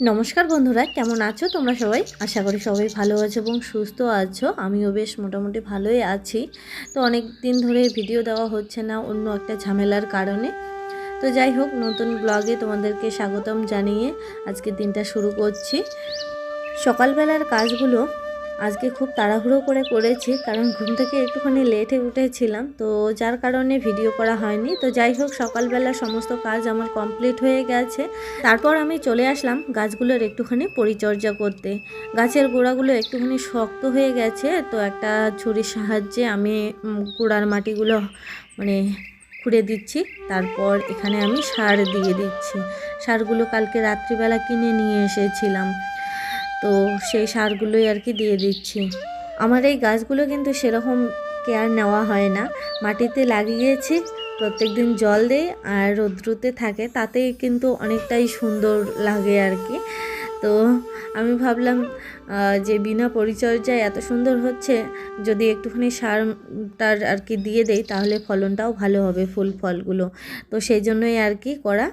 নমস্কার বন্ধুরা, কেমন আছো তোমরা সবাই? আশা করি সবাই ভালো আছো এবং সুস্থ আছো। আমিও বেশ মোটামুটি ভালোই আছি। তো অনেক দিন ধরে ভিডিও দেওয়া হচ্ছে না অন্য একটা ঝামেলার কারণে। তো যাই হোক, নতুন ব্লগে তোমাদেরকে স্বাগতম জানিয়ে আজকে দিনটা শুরু করছি। সকালবেলার কাজগুলো আজকে খুব তাড়াহুড়ো করে করেছি, কারণ ঘুম থেকে একটুখানি লেটে উঠেছিলাম, তো যার কারণে ভিডিও করা হয়নি। তো যাই হোক, সকালবেলা সমস্ত কাজ আমার কমপ্লিট হয়ে গেছে। তারপর আমি চলে আসলাম গাছগুলোর একটুখানি পরিচর্যা করতে। গাছের গোড়াগুলো একটুখানি শক্ত হয়ে গেছে, তো একটা ছুরির সাহায্যে আমি গোড়ার মাটিগুলো মানে খুঁড়ে দিচ্ছি। তারপর এখানে আমি সার দিয়ে দিচ্ছি। সারগুলো কালকে রাত্রিবেলা কিনে নিয়ে এসেছিলাম। তো সেই সারগুলোই আর কি দিয়ে দিচ্ছি। আমার এই গাছগুলো কিন্তু সেরকম কেয়ার নেওয়া হয় না। মাটিতে লাগিয়েছি প্রত্যেক দিন জল দেই আর রৌদ্রুতে থাকে, তাতেই কিন্তু অনেকটাই সুন্দর লাগে আর কি। তো আমি ভাবলাম যে বিনা পরিচর্যায় এত সুন্দর হচ্ছে, যদি একটুখানি সারটার আর কি দিয়ে দেই, তাহলে ফলনটাও ভালো হবে ফুল ফলগুলো। তো সেই জন্যই আর কি করা।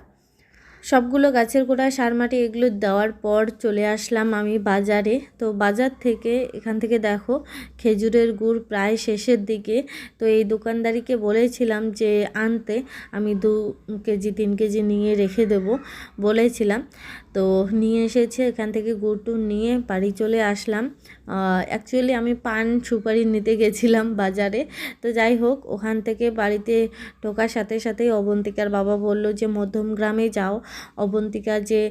সবগুলো গাছের গোড়ায় সার মাটি এগুলো দেওয়ার পর চলে আসলাম আমি বাজারে। তো বাজার থেকে এখান থেকে দেখো, খেজুরের গুড় প্রায় শেষের দিকে। তো এই দোকানদারিকে বলেছিলাম যে আনতে, আমি দু কেজি, তিন কেজি নিয়ে রেখে দেব বলেছিলাম। তো নিয়ে এসেছে, এখান থেকে গুড় টুড় নিয়ে বাড়ি চলে আসলাম। অ্যাকচুয়ালি আমি পান সুপারি নিতে গেছিলাম বাজারে। তো যাই হোক, ওখান থেকে বাড়িতে ঢোকার সাথে সাথেই অবন্তিকার বাবা বলল যে, মধ্যম গ্রামে যাও। অবন্তিকা যে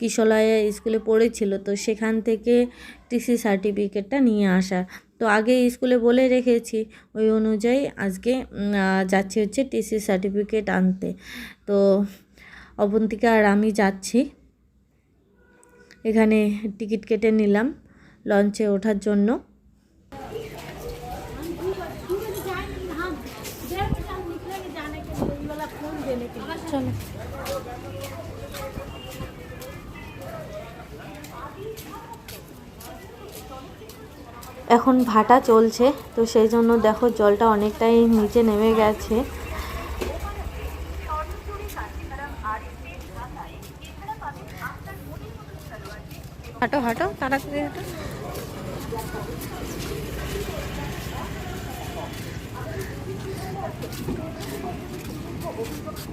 কিশলয়া স্কুলে পড়েছিল, তো সেখান থেকে টিসি সার্টিফিকেটটা নিয়ে আসা। তো আগে স্কুলে বলে রেখেছি, ওই অনুযায়ী আজকে যাচ্ছি হচ্ছে টিসি সার্টিফিকেট আনতে। তো অবন্তিকা আর আমি যাচ্ছি। এখানে টিকিট কেটে নিলাম লঞ্চে ওঠার জন্য। এখন ভাটা চলছে, তো সেই জন্য দেখো জলটা অনেকটাই নিচে নেমে গেছে।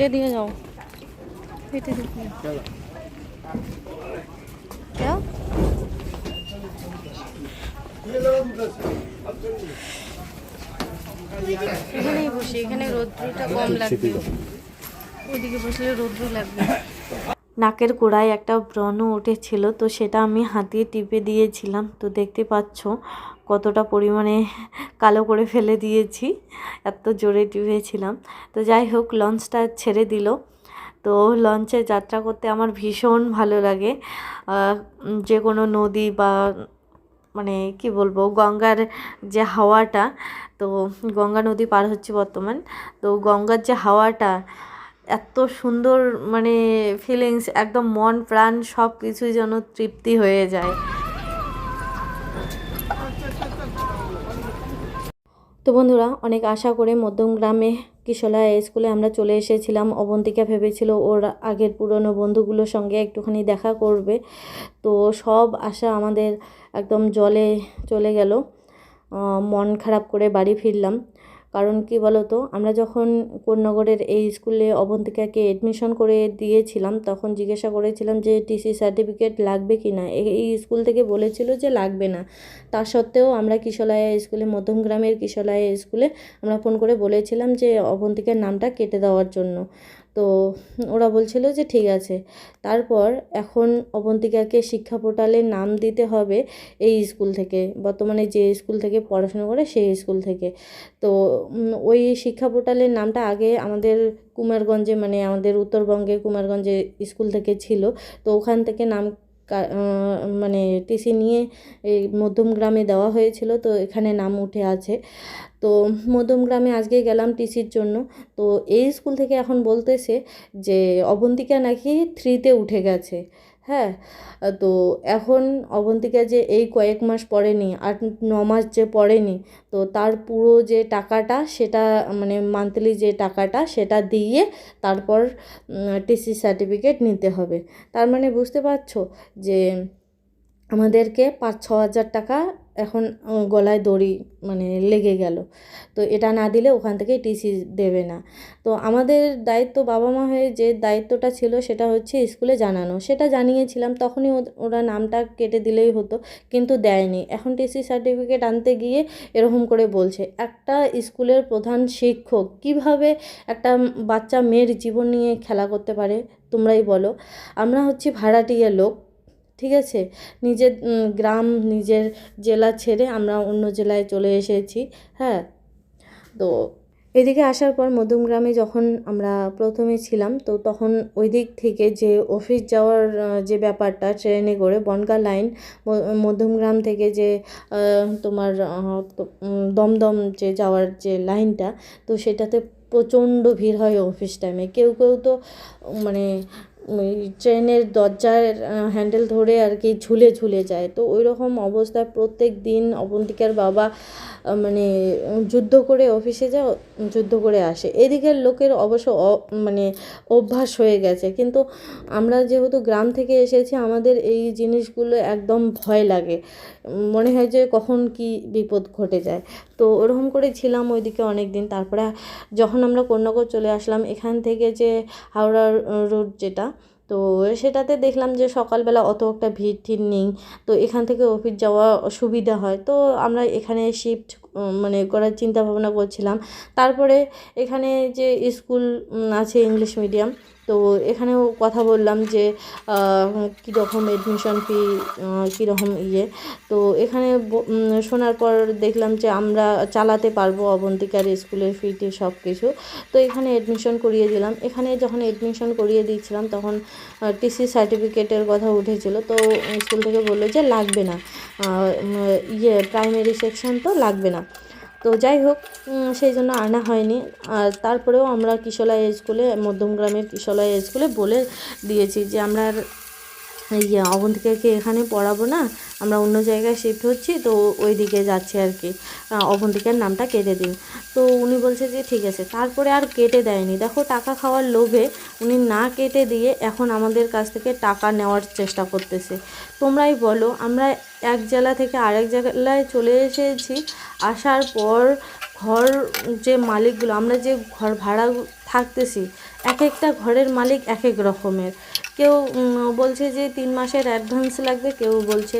এটা দিয়ে যাও। দিয়ে যাও। এখানেই বসে এখানে রৌদ্রটা কম লাগবে। ওইদিকে বসলে রৌদ্র লাগবে। নাকের গোড়ায় একটা ব্রণ উঠেছিল তো সেটা আমি হাতিয়ে টিপে দিয়েছিলাম। তো দেখতে পাচ্ছ কতটা পরিমাণে কালো করে ফেলে দিয়েছি, এত জোরে টিপেছিলাম তো যাই হোক, লঞ্চটা ছেড়ে দিল। তো লঞ্চে যাত্রা করতে আমার ভীষণ ভালো লাগে। যে কোনো নদী বা মানে কি বলব, গঙ্গার যে হাওয়াটা, তো গঙ্গা নদী পার হচ্ছে বর্তমান। তো গঙ্গার যে হাওয়াটা, এত সুন্দর মানে ফিলিংস একদম মন প্রাণ সব কিছুই যেন তৃপ্তি হয়ে যায়। তো বন্ধুরা, অনেক আশা করে মধ্যম গ্রামে কিশোলা স্কুলে আমরা চলে এসেছিলাম। অবন্তিকা ভেবেছিল ওর আগের পুরনো বন্ধুগুলোর সঙ্গে একটুখানি দেখা করবে। তো সব আশা আমাদের একদম জলে চলে গেল। মন খারাপ করে বাড়ি ফিরলাম। কারণ কি বলো তো আমরা যখন কোন্নগরের এই স্কুলে অবন্তিকাকে এডমিশন করে দিয়েছিলাম, তখন জিজ্ঞাসা করেছিলাম যে, টিসি সার্টিফিকেট লাগবে কি না? এই স্কুল থেকে বলেছিল যে, লাগবে না। তা সত্ত্বেও আমরা কিশলায়া স্কুলে, মধ্যম গ্রামের কিশলায়া স্কুলে আমরা ফোন করে বলেছিলাম যে, অবন্তিকার নামটা কেটে দেওয়ার জন্য। তো ওরা বলছিল যে ঠিক আছে। তারপর এখন অবন্তিকাকে শিক্ষা পোর্টালে নাম দিতে হবে এই স্কুল থেকে, বর্তমানে যে স্কুল থেকে পড়াশোনা করে সেই স্কুল থেকে। তো ওই শিক্ষা পোর্টালের নামটা আগে আমাদের কুমারগঞ্জে মানে আমাদের উত্তরবঙ্গে কুমারগঞ্জে স্কুল থেকে ছিল। তো ওখান থেকে নাম মানে টিসি নিয়ে এই মধ্যম গ্রামে দেওয়া হয়েছিল, তো এখানে নাম উঠে আছে। তো মধ্যম গ্রামে আজকে গেলাম টিসির জন্য। তো এই স্কুল থেকে এখন বলতেছে যে, অবন্তিকা নাকি থ্রিতে উঠে গেছে। হ্যাঁ তো এখন অবন্তিকা যে এই কয়েক মাস পড়েনি আর ন মাস যে পড়েনি, তো তার পুরো যে টাকাটা সেটা মানে মান্থলি যে টাকাটা সেটা দিয়ে তারপর টিসি সার্টিফিকেট নিতে হবে। তার মানে বুঝতে পারছ যে আমাদেরকে পাঁচ ছ হাজার টাকা এখন গলায় দড়ি মানে লেগে গেল। তো এটা না দিলে ওখান থেকে টিসি দেবে না। তো আমাদের দায়িত্ব বাবা মা হয়ে যে দায়িত্বটা ছিল সেটা হচ্ছে স্কুলে জানানো। সেটা জানিয়েছিলাম, তখনই ওরা নামটা কেটে দিলেই হতো, কিন্তু দেয়নি। এখন টিসি সার্টিফিকেট আনতে গিয়ে এরকম করে বলছে, একটা স্কুলের প্রধান শিক্ষক কীভাবে একটা বাচ্চা মেয়ের জীবন নিয়ে খেলা করতে পারে? তোমরাই বলো। আমরা হচ্ছি ভাড়াটিয়া লোক ঠিক আছে? নিজের গ্রাম, নিজের জেলা ছেড়ে আমরা অন্য জেলায় চলে এসেছি হ্যাঁ? তো এদিকে আসার পর মধ্যমগ্রামে যখন আমরা প্রথমে ছিলাম, তো তখন ওই দিক থেকে যে অফিস যাওয়ার যে ব্যাপারটা ট্রেনে করে বনগা লাইন মধ্যমগ্রাম থেকে যে তোমার দমদম যে যাওয়ার যে লাইনটা, তো সেটাতে প্রচণ্ড ভিড় হয় অফিস টাইমে কেউ কেউ তো মানে ওই ট্রেনের দরজার হ্যান্ডেল ধরে আর কি ঝুলে ঝুলে যায়। তো ওই রকম অবস্থায় প্রত্যেক দিন অবন্তিকার বাবা মানে যুদ্ধ করে অফিসে যাও, যুদ্ধ করে আসে। এদিকের লোকের অবশ্য মানে অভ্যাস হয়ে গেছে। কিন্তু আমরা যেহেতু গ্রাম থেকে এসেছি, আমাদের এই জিনিসগুলো একদম ভয় লাগে। মনে হয় যে কখন কি বিপদ ঘটে যায়। তো ওরকম করে ছিলাম ওইদিকে অনেক দিন তারপরে যখন আমরা কন্যাগর চলে আসলাম, এখান থেকে যে হাওড়া রোড যেটা তো সেটাতে দেখলাম যে সকালবেলা অত একটা ভিড় ঠিড় নেই। তো এখান থেকে অফিস যাওয়া সুবিধা হয়। তো আমরা এখানে শিফট মানে করার চিন্তা ভাবনা করছিলাম। তারপরে এখানে যে স্কুল আছে ইংলিশ মিডিয়াম তো এখানেও কথা বললাম যে কীরকম অ্যাডমিশন ফি কীরকম ইয়ে। তো এখানে শোনার পর দেখলাম যে আমরা চালাতে পারব অবন্তিকার স্কুলের ফিটি সব কিছু তো এখানে অ্যাডমিশন করিয়ে দিলাম। এখানে যখন অ্যাডমিশন করিয়ে দিয়েছিলাম তখন টিসি সার্টিফিকেটের কথা উঠেছিল। তো স্কুল থেকে বলল যে লাগবে না। ইয়ে প্রাইমারি সেকশন তো লাগবে না। তো যাই হোক সেই জন্য আনা হয়নি। আর তারপরেও আমরা কিশোলাই স্কুলে মধ্যমগ্রামের কিশোলাই স্কুলে বলে দিয়েছি যে আমরা ইয়ে অবন্তিকাকে এখানে পড়াবো না। আমরা অন্য জায়গায় শিফট হচ্ছি, তো ওই দিকে যাচ্ছি আর কি। অবন্তিকার নামটা কেটে দিন। তো উনি বলছে যে, ঠিক আছে। তারপরে আর কেটে দেয়নি। দেখো, টাকা খাওয়ার লোভে উনি না কেটে দিয়ে এখন আমাদের কাছ থেকে টাকা নেওয়ার চেষ্টা করতেছে। তোমরাই বলো, আমরা এক জেলা থেকে আরেক জেলায় চলে এসেছি, আসার পর ঘর যে মালিকগুলো, আমরা যে ঘর ভাড়া থাকতেছি এক একটা ঘরের মালিক এক এক রকমের। কেউ বলছে যে তিন মাসের অ্যাডভান্স লাগবে, কেউ বলছে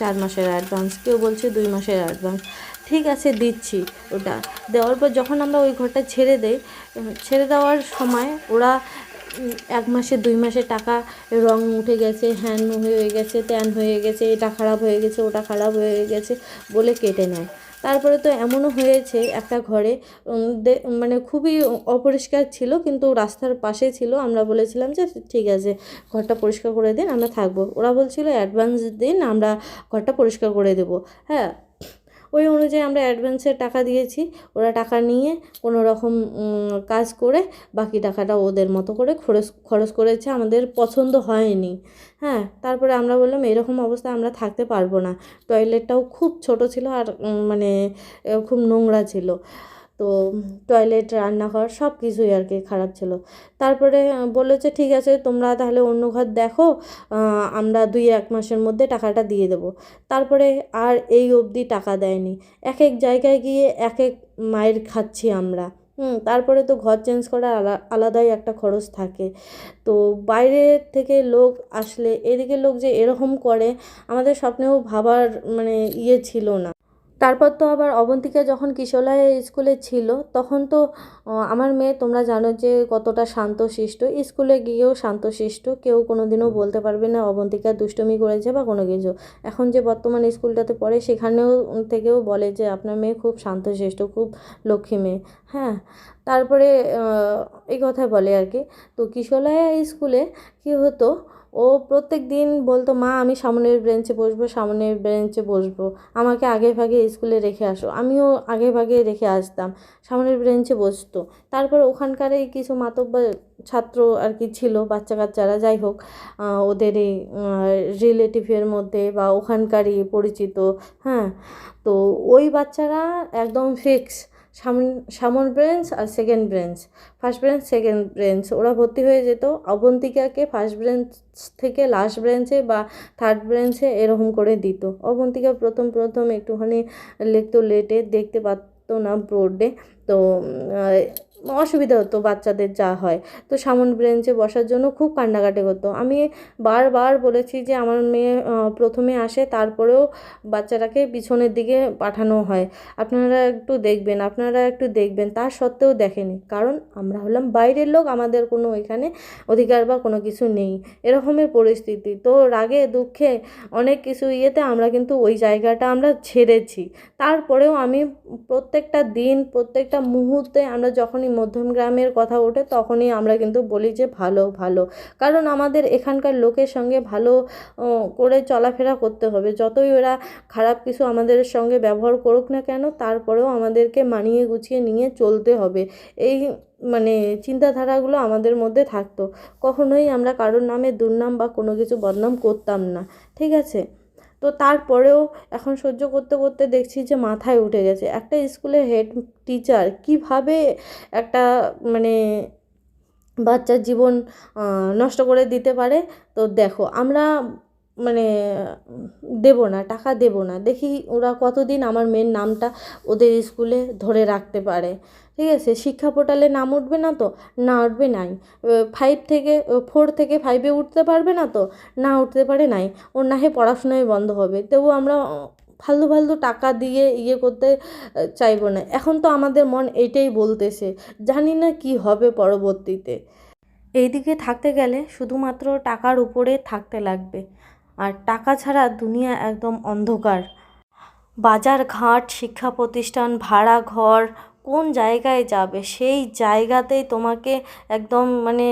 চার মাসের অ্যাডভান্স কেউ বলছে দুই মাসের অ্যাডভান্স ঠিক আছে, দিচ্ছি ওটা। দেওয়ার পর যখন আমরা ওই ঘরটা ছেড়ে দেই ছেড়ে দেওয়ার সময় ওরা এক মাসে, দুই মাসে টাকা রং উঠে গেছে, হ্যান হয়ে গেছে, ত্যান হয়ে গেছে, এটা খারাপ হয়ে গেছে, ওটা খারাপ হয়ে গেছে বলে কেটে নেয়। তারপরে তো এমনও হয়েছে, একটা ঘরে মানে খুবই অপরিষ্কার ছিল, কিন্তু রাস্তার পাশে ছিল। আমরা বলেছিলাম যে, ঠিক আছে, ঘরটা পরিষ্কার করে দিন, আমরা থাকব। ওরা বলছিল, অ্যাডভান্স দিন, আমরা ঘরটা পরিষ্কার করে দেবো। হ্যাঁ ওই অনুযায়ী আমরা অ্যাডভান্সের টাকা দিয়েছি। ওরা টাকা নিয়ে কোনো রকম কাজ করে বাকি টাকাটা ওদের মতো করে খরচ খরচ করেছে। আমাদের পছন্দ হয়নি। হ্যাঁ তারপরে আমরা বললাম, এরকম অবস্থায় আমরা থাকতে পারব না। টয়লেটটাও খুব ছোট ছিল আর মানে খুব নোংরা ছিল। তো টয়লেট রান্নাঘর সব কিছুই আর কি খারাপ ছিল। তারপরে বলেছে ঠিক আছে, তোমরা তাহলে অন্য ঘর দেখো আমরা দুই এক মাসের মধ্যে টাকাটা দিয়ে দেবো। তারপরে আর এই অবধি টাকা দেয়নি। এক এক জায়গায় গিয়ে এক এক মায়ের খাচ্ছি আমরা। হুম, তারপরে তো ঘর চেঞ্জ করার আলা- আলাদাই একটা খরচ থাকে। তো বাইরে থেকে লোক আসলে, এদিকে লোক যে এরকম করে, আমাদের স্বপ্নেও ভাবার মানে ইয়ে ছিল না। তারপর তো আবার অবন্তিকা যখন কিশোলয় স্কুলে ছিল, তখন তো আমার মেয়ে তোমরা জানো যে কতটা শান্তশিষ্ট। স্কুলে গিয়েও শান্তশিষ্ট, কেউ কোনো দিনও বলতে পারবে না অবন্তিকা দুষ্টুমি করেছে বা কোনো কিছু। এখন যে বর্তমান স্কুলটাতে পড়ে, সেখানেও থেকেও বলে যে আপনার মেয়ে খুব শান্তশিষ্ট, খুব লক্ষ্মী মেয়ে। হ্যাঁ তারপরে এই কথা বলে আর কি। তো কিশোলয়া স্কুলে কী হতো ও প্রত্যেক দিন বলতো, মা, আমি সামনের বেঞ্চে বসবো, সামনের বেঞ্চে বসবো। আমাকে আগে ভাগে স্কুলে রেখে আসো। আমিও আগে ভাগে রেখে আসতাম, সামনের বেঞ্চে বসতো। তারপর ওখানকারই কিছু মাতব্বর ছাত্র আর কি ছিল বাচ্চা কাচ্চারা যাই হোক ওদের এই রিলেটিভের মধ্যে বা ওখানকারই পরিচিত হ্যাঁ? তো ওই বাচ্চারা একদম ফিক্স সামন ব্রেঞ্চ আর second bench first bench second bench ওরা ভর্তি হয়ে যেত। অবন্তিকাকে ফার্স্ট ব্রেঞ্চ থেকে লাস্ট ব্রেঞ্চে বা থার্ড ব্রেঞ্চে এরকম করে দিত। অবন্তিকা প্রথম প্রথম একটুখানি লিখতো লেটে দেখতে পারতো না বোর্ডে তো অসুবিধা হতো বাচ্চাদের যা হয়। তো সামন ব্রেঞ্চে বসার জন্য খুব কান্নাকাটি করতো আমি বারবার বলেছি যে, আমার মেয়ে প্রথমে আসে, তারপরেও বাচ্চাটাকে পিছনের দিকে পাঠানো হয়। আপনারা একটু দেখবেন, আপনারা একটু দেখবেন। তা সত্ত্বেও দেখেনি। কারণ আমরা হলাম বাইরের লোক, আমাদের কোনো এখানে অধিকার বা কোনো কিছু নেই। এরকমের পরিস্থিতি। তো রাগে, দুঃখে অনেক কিছু ইয়েতে আমরা কিন্তু ওই জায়গাটা আমরা ছেড়েছি। তারপরেও আমি প্রত্যেকটা দিন, প্রত্যেকটা মুহূর্তে আমরা যখনই মধ্যম গ্রামের কথা ওঠে, তখনই আমরা কিন্তু বলি যে ভালো ভালো। কারণ আমাদের এখানকার লোকের সঙ্গে ভালো করে চলাফেরা করতে হবে। যতই ওরা খারাপ কিছু আমাদের সঙ্গে ব্যবহার করুক না কেন, তারপরেও আমাদেরকে মানিয়ে গুছিয়ে নিয়ে চলতে হবে। এই মানে চিন্তাধারাগুলো আমাদের মধ্যে থাকতো। কখনোই আমরা কারোর নামে দুর্নাম বা কোনো কিছু বদনাম করতাম না। ঠিক আছে? তো তারপরেও এখন সহ্য করতে করতে দেখছি যে মাথায় উঠে গেছে। একটা স্কুলের হেড টিচার কীভাবে একটা মানে বাচ্চার জীবন নষ্ট করে দিতে পারে? তো দেখো, আমরা মানে দেব না, টাকা দেব না। দেখি ওরা কতদিন আমার মেয়ের নামটা ওদের স্কুলে ধরে রাখতে পারে। ঠিক আছে? শিক্ষা পোর্টালে নাম উঠবে না তো? না উঠবে নাই। ফাইভ থেকে ফোর থেকে ফাইভে উঠতে পারবে না তো? না উঠতে পারে নাই। ওর না পড়াশোনাই বন্ধ হবে। তবু আমরা ফালতু ফালতু টাকা দিয়ে ইয়ে করতে চাইব না। এখন তো আমাদের মন এইটাই বলতেছে। জানি না কি হবে পরবর্তীতে। এইদিকে থাকতে গেলে শুধুমাত্র টাকার উপরে থাকতে লাগবে। আর টাকা ছাড়া দুনিয়া একদম অন্ধকার। বাজার ঘাট শিক্ষা প্রতিষ্ঠান ভাড়া ঘর, কোন জায়গায় যাবে? সেই জায়গাতেই তোমাকে একদম মানে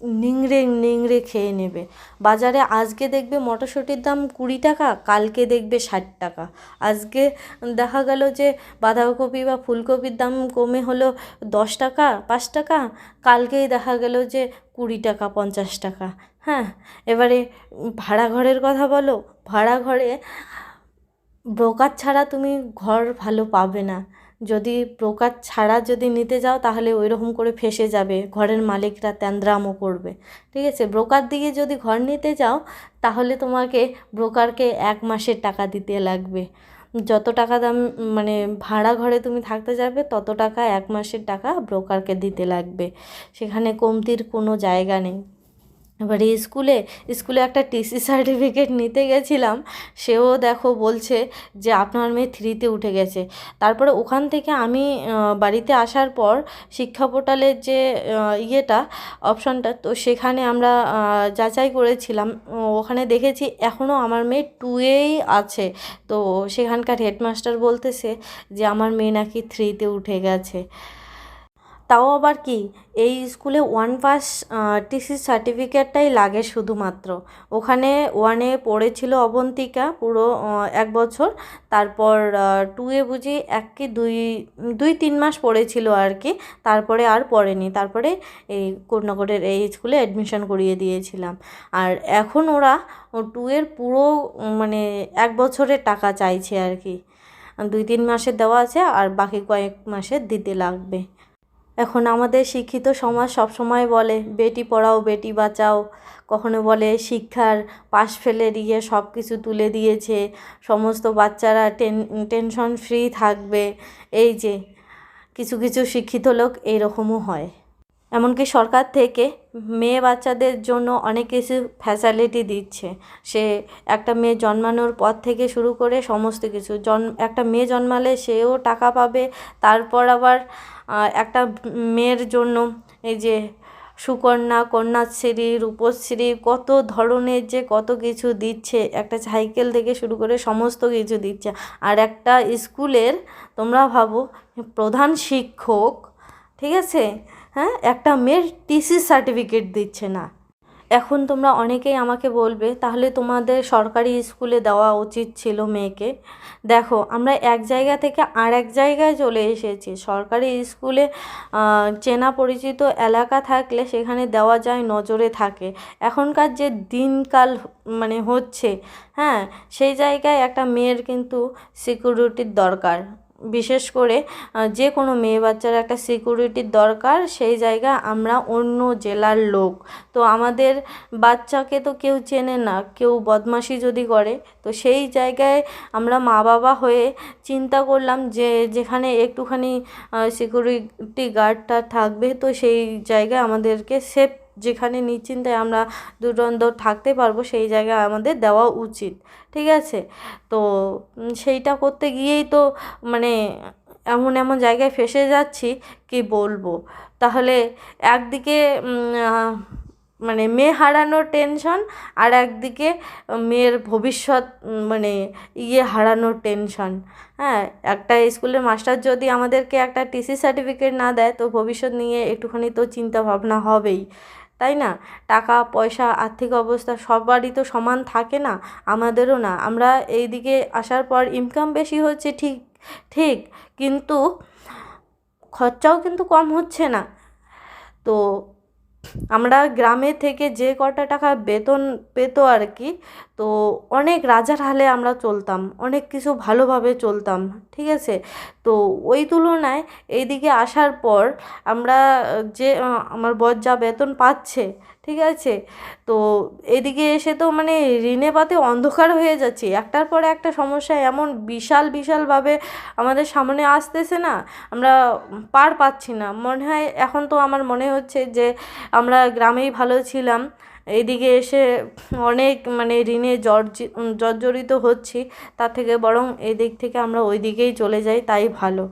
নিংড়ে নিংড়ে খেয়ে নেবে। বাজারে আজকে দেখবে মটরশুঁটির দাম কুড়ি টাকা, কালকে দেখবে ষাট টাকা। আজকে দেখা গেল যে বাঁধাকপি বা ফুলকপির দাম কমে হলো দশ টাকা, পাঁচ টাকা, কালকেই দেখা গেল যে কুড়ি টাকা, পঞ্চাশ টাকা। হ্যাঁ এবারে ভাড়া ঘরের কথা বলো। ভাড়া ঘরে ব্রোকার ছাড়া তুমি ঘর ভালো পাবে না। যদি ব্রোকার ছাড়া যদি নিতে যাও, তাহলে ওই রকম করে ফেসে যাবে। ঘরের মালিকরা ত্যান্দ্রামও করবে। ঠিক আছে? ব্রোকার দিয়ে যদি ঘর নিতে যাও, তাহলে তোমাকে ব্রোকারকে এক মাসের টাকা দিতে লাগবে। যত টাকা দাম মানে ভাড়া ঘরে তুমি থাকতে যাবে, তত টাকা এক মাসের টাকা ব্রোকারকে দিতে লাগবে। সেখানে কমতির কোনো জায়গা নেই। এবারে স্কুলে স্কুলে একটা টিসি সার্টিফিকেট নিতে গেছিলাম, সেও দেখো বলছে যে আপনার মেয়ে থ্রিতে উঠে গেছে। তারপরে ওখান থেকে আমি বাড়িতে আসার পর শিক্ষা পোর্টালের যে ইয়েটা, অপশনটা, তো সেখানে আমরা যাচাই করেছিলাম। ওখানে দেখেছি এখনও আমার মেয়ে টুয়েই আছে। তো সেখানকার হেডমাস্টার বলতেছে যে আমার মেয়ে নাকি থ্রিতে উঠে গেছে। তাও আবার কি? এই স্কুলে ওয়ান পাস টিসি সার্টিফিকেটটাই লাগে শুধুমাত্র। ওখানে ওয়ানে পড়েছিল অবন্তিকা পুরো এক বছর। তারপর টুয়ে বুঝি এক কি দুই দুই তিন মাস পড়েছিল আর কি। তারপরে আর পড়েনি। তারপরে এই কোটনগরের এই স্কুলে অ্যাডমিশন করিয়ে দিয়েছিলাম। আর এখন ওরা টুয়ের পুরো মানে এক বছরের টাকা চাইছে আর কি। দুই তিন মাসের দেওয়া আছে আর বাকি কয়েক মাসের দিতে লাগবে। এখন আমাদের শিক্ষিত সমাজ সবসময় বলে, বেটি পড়াও, বেটি বাঁচাও। কখনো বলে, শিক্ষার পাশ ফেলে দিয়ে সব কিছু তুলে দিয়েছে। সমস্ত বাচ্চারা টেন, টেনশন ফ্রি থাকবে। এই যে, কিছু কিছু শিক্ষিত লোক এইরকমও হয়। এমনকি সরকার থেকে মেয়ে বাচ্চাদের জন্য অনেক কিছু ফ্যাসিলিটি দিচ্ছে। সে একটা মেয়ে জন্মানোর পর থেকে শুরু করে সমস্ত কিছু। জন, একটা মেয়ে জন্মালে সেও টাকা পাবে, তারপর আবার একটা মেয়ের জন্য এই যে সুকন্যা, কন্যাশ্রী, রূপশ্রী কত ধরনের যে কত কিছু দিচ্ছে, একটা সাইকেল থেকে শুরু করে সমস্ত কিছু দিচ্ছে। আর একটা স্কুলের, তোমরা ভাবো, প্রধান শিক্ষক, ঠিক আছে? হ্যাঁ একটা মেয়ের টিসি সার্টিফিকেট দিচ্ছে না। এখন তোমরা অনেকেই আমাকে বলবে, তাহলে তোমাদের সরকারি স্কুলে দেওয়া উচিত ছিল মেয়েকে। দেখো, আমরা এক জায়গা থেকে আর এক জায়গায় চলে এসেছি। সরকারি স্কুলে চেনা পরিচিত এলাকা থাকলে সেখানে দেওয়া যায় নজরে থাকে। এখনকার যে দিনকাল মানে হচ্ছে হ্যাঁ সেই জায়গায় একটা মেয়ের কিন্তু সিকিউরিটির দরকার। বিশেষ করে যে কোনো মেয়ে বাচ্চার একটা সিকিউরিটির দরকার, সেই জায়গায় আমরা অন্য জেলার লোক। তো আমাদের বাচ্চাকে তো কেউ চেনে না, কেউ বদমাশি যদি করে, তো সেই জায়গায় আমরা মা বাবা হয়ে চিন্তা করলাম যে, যেখানে একটুখানি সিকিউরিটি গার্ডটা থাকবে, তো সেই জায়গায় আমাদেরকে সেফ যেখানে নিশ্চিন্তে আমরা দুরন্ত থাকতে পারব, সেই জায়গায় আমাদের দেওয়া উচিত। ঠিক আছে? তো সেইটা করতে গিয়েই তো মানে এমন এমন জায়গায় ফেসে যাচ্ছি, কি বলব? তাহলে একদিকে মানে মেয়ে হারানোর টেনশন আর একদিকে মেয়ের ভবিষ্যৎ মানে ইয়ে হারানোর টেনশন হ্যাঁ একটা স্কুলের মাস্টার যদি আমাদেরকে একটা টিসি সার্টিফিকেট না দেয়, তো ভবিষ্যৎ নিয়ে একটুখানি তো চিন্তা ভাবনা হবেই। তাই না? টাকা, পয়সা, আর্থিক অবস্থা সবারই তো সমান থাকে না, আমাদেরও না। আমরা এই দিকে আসার পর ইনকাম বেশি হচ্ছে ঠিক ঠিক, কিন্তু খরচাও কিন্তু কম হচ্ছে না। তো আমরা গ্রামে থেকে যে কটা টাকা বেতন পেতো আর কি তো অনেক রাজার হালে আমরা চলতাম, অনেক কিছু ভালোভাবে চলতাম, ঠিক আছে? তো ওই তুলনায় এইদিকে আসার পর আমরা যে আমার বর যা বেতন পাচ্ছে, ঠিক আছে? তো এদিকে এসে তো মানে ঋণে পাতে অন্ধকার হয়ে যাচ্ছে। একটার পরে একটা সমস্যা এমন বিশাল, বিশালভাবে আমাদের সামনে আসতেছে না, আমরা পার পাচ্ছি না। মনে হয় এখন তো আমার মনে হচ্ছে যে আমরা গ্রামেই ভালো ছিলাম এইদিকে এসে অনেক মানে ঋণে জর্জি জর্জরিত হচ্ছি তার থেকে বরং এই দিক থেকে আমরা ওই দিকেই চলে যাই, তাই ভালো।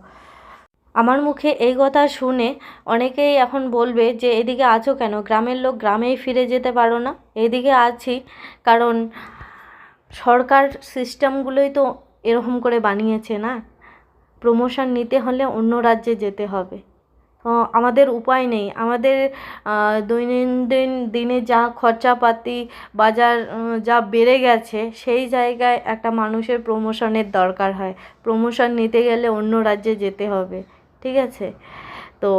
আমার মুখে এই কথা শুনে অনেকেই এখন বলবে যে, এদিকে আছো কেন? গ্রামের লোক গ্রামেই ফিরে যেতে পারো না? এদিকে আছি, কারণ সরকার সিস্টেমগুলোই তো এরকম করে বানিয়েছে না। প্রমোশন নিতে হলে অন্য রাজ্যে যেতে হবে। আমাদের উপায় নেই। আমাদের দৈনন্দিন দিনে যা খরচাপাতি, বাজার যা বেড়ে গেছে, সেই জায়গায় একটা মানুষের প্রমোশনের দরকার হয়। প্রমোশন নিতে গেলে অন্য রাজ্যে যেতে হবে। ঠিক আছে? তো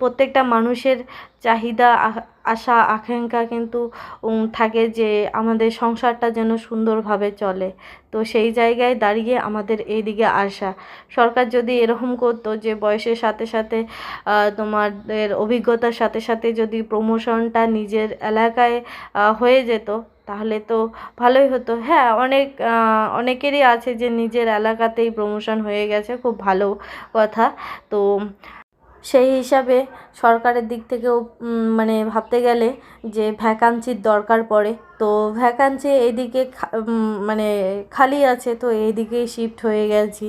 প্রত্যেকটা মানুষের চাহিদা আশা, আকাঙ্ক্ষা কিন্তু থাকে যে আমাদের সংসারটা যেন সুন্দরভাবে চলে। তো সেই জায়গায় দাঁড়িয়ে আমাদের এইদিকে আসা। সরকার যদি এরকম করতো যে বয়সের সাথে সাথে তোমাদের অভিজ্ঞতার সাথে সাথে যদি প্রমোশনটা নিজের এলাকায় হয়ে যেত, তাহলে তো ভালোই হতো। হ্যাঁ অনেক অনেকেরই আছে যে নিজের এলাকাতেই প্রমোশন হয়ে গেছে, খুব ভালো কথা। তো সেই হিসাবে সরকারের দিক থেকেও মানে ভাবতে গেলে যে ভ্যাকান্সির দরকার পড়ে। তো ভ্যাকান্সি এদিকে মানে খালি আছে, তো এইদিকেই শিফট হয়ে গেছি।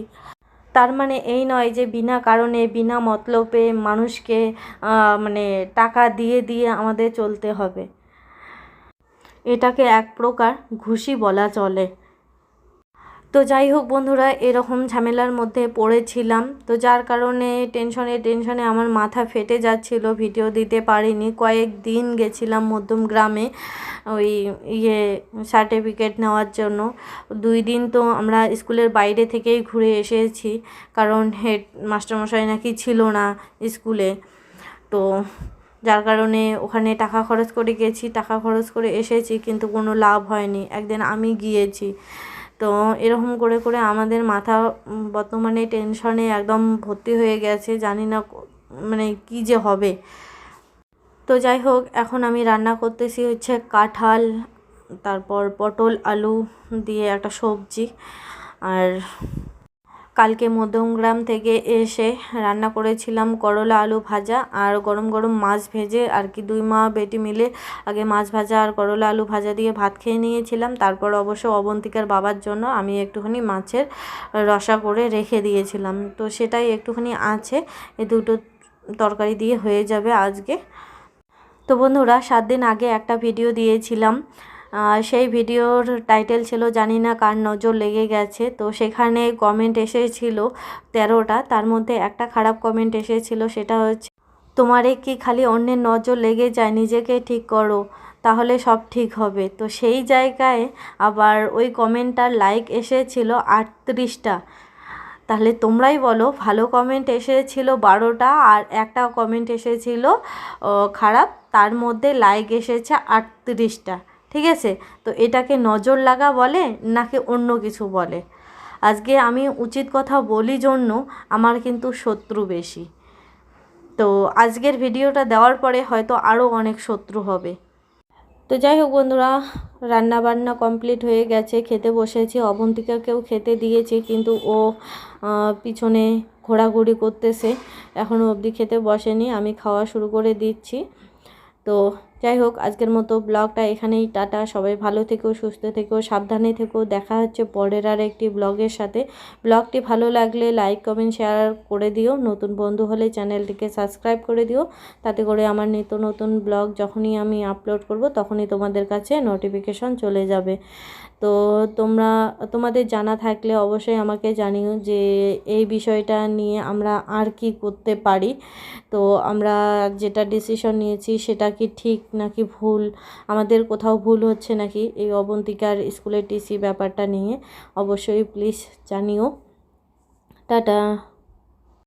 তার মানে এই নয় যে বিনা কারণে, বিনা মতলবে মানুষকে মানে টাকা দিয়ে দিয়ে আমাদের চলতে হবে। এটাকে এক প্রকার ঘুষি বলা চলে। তো যাই হোক বন্ধুরা, এরকম ঝামেলার মধ্যে পড়েছিলাম। তো যার কারণে টেনশনে টেনশনে আমার মাথা ফেটে যাচ্ছিল ভিডিও দিতে পারিনি। কয়েক দিন গেছিলাম মধ্যম গ্রামে, ওই ইয়ে সার্টিফিকেট নেওয়ার জন্য। দুই দিন তো আমরা স্কুলের বাইরে থেকেই ঘুরে এসেছি, কারণ হেড মাস্টারমশাই নাকি ছিল না স্কুলে। তো যার কারণে ওখানে টাকা খরচ করে গেছি, টাকা খরচ করে এসেছি, কিন্তু কোনো লাভ হয়নি। একদিন আমি গিয়েছি। তো এরকম করে করে আমাদের মাথা বর্তমানে টেনশনে একদম ভর্তি হয়ে গেছে, জানি না মানে কি যে হবে। তো যাই হোক, এখন আমি রান্না করতেছি হচ্ছে কাঁঠাল, তারপর পটল, আলু দিয়ে একটা সবজি, আর কালকে মধ্যমগ্রাম থেকে এসে রান্না করেছিলাম করলা আলু ভাজা আর গরম গরম মাছ ভেজে আর কি দুই মা বেটি মিলে আগে মাছ ভাজা আর করলা আলু ভাজা দিয়ে ভাত খেয়ে নিয়েছিলাম। তারপর অবশ্য অবন্তিকার বাবার জন্য আমি একটুখানি মাছের রসা করে রেখে দিয়েছিলাম। তো সেটাই একটুখানি আছে, এ দুটো তরকারি দিয়ে হয়ে যাবে আজকে। তো বন্ধুরা, সাত দিন আগে একটা ভিডিও দিয়েছিলাম। সেই ভিডিওর টাইটেল ছিল জানি না কার নজর লেগে গেছে। তো সেখানে কমেন্ট এসেছিল তেরোটা, তার মধ্যে একটা খারাপ কমেন্ট এসেছিল, সেটা হচ্ছে, তোমারে কি খালি অন্যের নজর লেগে যায়, নিজেকে ঠিক করো, তাহলে সব ঠিক হবে। তো সেই জায়গায় আবার ওই কমেন্টটার লাইক এসেছিল আটত্রিশটা। তাহলে তোমরাই বলো, ভালো কমেন্ট এসেছিল বারোটা আর একটা কমেন্ট এসেছিল খারাপ, তার মধ্যে লাইক এসেছে আটত্রিশটা। ঠিক আছে? তো এটাকে নজর লাগা বলে নাকি অন্য কিছু বলে? আজকে আমি উচিত কথা বলি জন্য আমার কিন্তু শত্রু বেশি। তো আজকের ভিডিওটা দেওয়ার পরে হয়তো আরও অনেক শত্রু হবে। তো যাই হোক বন্ধুরা রান্না বান্না কমপ্লিট হয়ে গেছে, খেতে বসেছি। অবন্তিকাকেও খেতে দিয়েছি, কিন্তু ও পিছনে ঘোরাঘুরি করতেছে। এখনও অবধি খেতে বসেনি, আমি খাওয়া শুরু করে দিচ্ছি। তো যাই হোক, আজকের মতো ব্লগটা এখানেই, টাটা, সবাই ভালো থেকো, সুস্থ থেকো, সাবধানে থেকো, দেখা হচ্ছে পরের আর একটি ব্লগের সাথে। ব্লগটি ভালো লাগলে লাইক, কমেন্ট, শেয়ার করে দিও, নতুন বন্ধু হলে চ্যানেলটিকে সাবস্ক্রাইব করে দিও, তাতে করে আমার নিত্য নতুন ব্লগ যখনই আমি আপলোড করব, তখনই তোমাদের কাছে নোটিফিকেশন চলে যাবে। তো তোমরা, তোমাদের জানা থাকলে অবশ্যই আমাকে জানিও যে এই বিষয়টা নিয়ে আমরা আর কি করতে পারি। তো আমরা যেটা ডিসিশন নিয়েছি সেটা কি ঠিক নাকি ভুল? আমাদের কোথাও ভুল হচ্ছে নাকি এই অবন্তিকার স্কুলের টিসি ব্যাপারটা নিয়ে? অবশ্যই প্লিজ জানিও। টাটা।